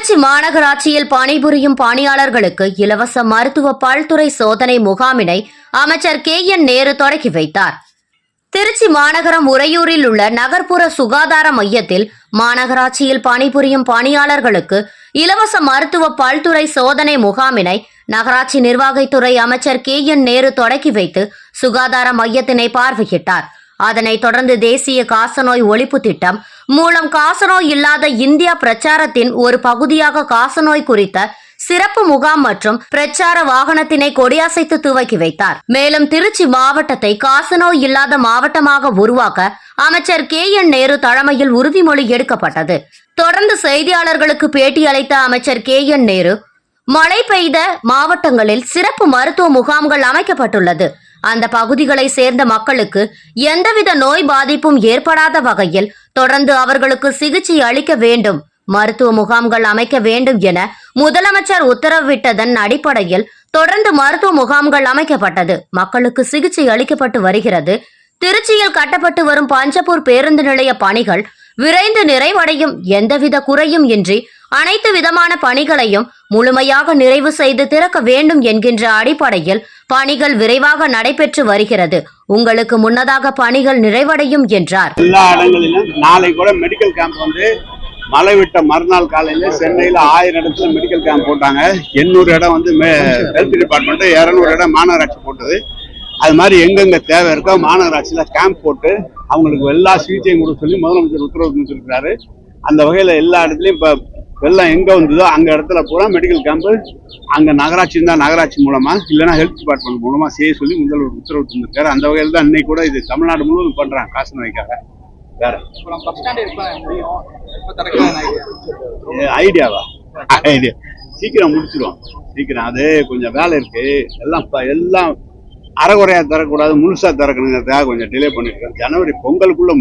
திருச்சி மாநகராட்சியில் பணிபுரியும் பணியாளர்களுக்கு இலவச மருத்துவ பல்துறை சோதனை முகாமினை அமைச்சர் கே என் நேரு தொடக்கி வைத்தார். திருச்சி மாநகரம் உறையூரில் உள்ள நகர்ப்புற சுகாதார மையத்தில் மாநகராட்சியில் பணிபுரியும் பணியாளர்களுக்கு இலவச மருத்துவ பல்துறை சோதனை முகாமினை நகராட்சி நிர்வாகத்துறை அமைச்சர் கே என் நேரு தொடக்கி வைத்து சுகாதார மையத்தினை பார்வையிட்டார். அதனைத் தொடர்ந்து தேசிய காசநோய் ஒழிப்பு திட்டம் மூலம் காசநோய் இல்லாத இந்தியா பிரச்சாரத்தின் ஒரு பகுதியாக காசநோய் குறித்த சிறப்பு முகாம் மற்றும் பிரச்சார வாகனத்தினை கொடியசைத்து துவக்கி வைத்தார். மேலும் திருச்சி மாவட்டத்தை காசநோய் இல்லாத மாவட்டமாக உருவாக்க அமைச்சர் கே என் நேரு தலைமையில் உறுதிமொழி எடுக்கப்பட்டது. தொடர்ந்து செய்தியாளர்களுக்கு பேட்டி அளித்த அமைச்சர் கே என் நேரு மழை பெய்த மாவட்டங்களில் சிறப்பு மருத்துவ முகாம்கள் அமைக்கப்பட்டுள்ளது. அந்த பகுதிகளை சேர்ந்த மக்களுக்கு எந்தவித நோய் பாதிப்பும் ஏற்படாத வகையில் தொடர்ந்து அவர்களுக்கு சிகிச்சை அளிக்க வேண்டும் மருத்துவ முகாம்கள் அமைக்க வேண்டும் என முதலமைச்சர் உத்தரவிட்டதன் அடிப்படையில் தொடர்ந்து மருத்துவ முகாம்கள் அமைக்கப்பட்டது. மக்களுக்கு சிகிச்சை அளிக்கப்பட்டு வருகிறது. திருச்சியில் கட்டப்பட்டு வரும் பஞ்சப்பூர் பேருந்து நிலைய பணிகள் விரைந்து நிறைவடையும். எந்தவித குறையும் இன்றி அனைத்து விதமான பணிகளையும் முழுமையாக நிறைவு செய்து திறக்க வேண்டும் என்கின்ற அடிப்படையில் பணிகள் விரைவாக நடைபெற்று வருகிறது. உங்களுக்கு முன்னதாக பணிகள் நிறைவடையும் என்றார். எல்லா இடங்களிலும் நாளை கூட மெடிக்கல் கேம்ப் வந்து மழை விட்ட மறுநாள் காலையில சென்னையில ஆயிரம் இடத்துல மெடிக்கல் கேம்ப் போட்டாங்க. எண்ணூறு இடம் வந்து ஹெல்த் டிபார்ட்மெண்ட் இரநூறு இடம் மாநகராட்சி போட்டது. அது மாதிரி எங்கெங்க தேவை இருக்கோ மாநகராட்சியில கேம்ப் போட்டு அவங்களுக்கு எல்லா சிகிச்சையும் கொடுக்க சொல்லி முதலமைச்சர் உத்தரவு கொடுத்துருக்காரு அந்த வகையில எல்லா இடத்துலயும் இப்ப வெள்ளம் எங்க வந்ததோ அங்கே இடத்துல பூரா மெடிக்கல் கேம்ப்பு அங்க நகராட்சி இருந்தால் நகராட்சி மூலமா இல்லைன்னா ஹெல்த் டிபார்ட்மெண்ட் மூலமா செய்ய சொல்லி முதல்வர் உத்தரவு தந்திருக்காரு. அந்த வகையில் தான் இன்னைக்கு கூட இது தமிழ்நாடு முழுவதும் பண்ணுறாங்க காசு நோய்க்காக. வேற. முடியும் ஏ, ஐடியாவா? ஐடியா. சீக்கிரம் முடிச்சிருவோம். சீக்கிரம். அது கொஞ்சம் வேலை இருக்கு. எல்லாம் ப- எல்லாம் அறகுறையாக தரக்கூடாது முழுசா திறக்கணுங்கிறதுக்காக கொஞ்சம் டிலே பண்ணிட்டு ஜனவரி பொங்கலுக்குள்ள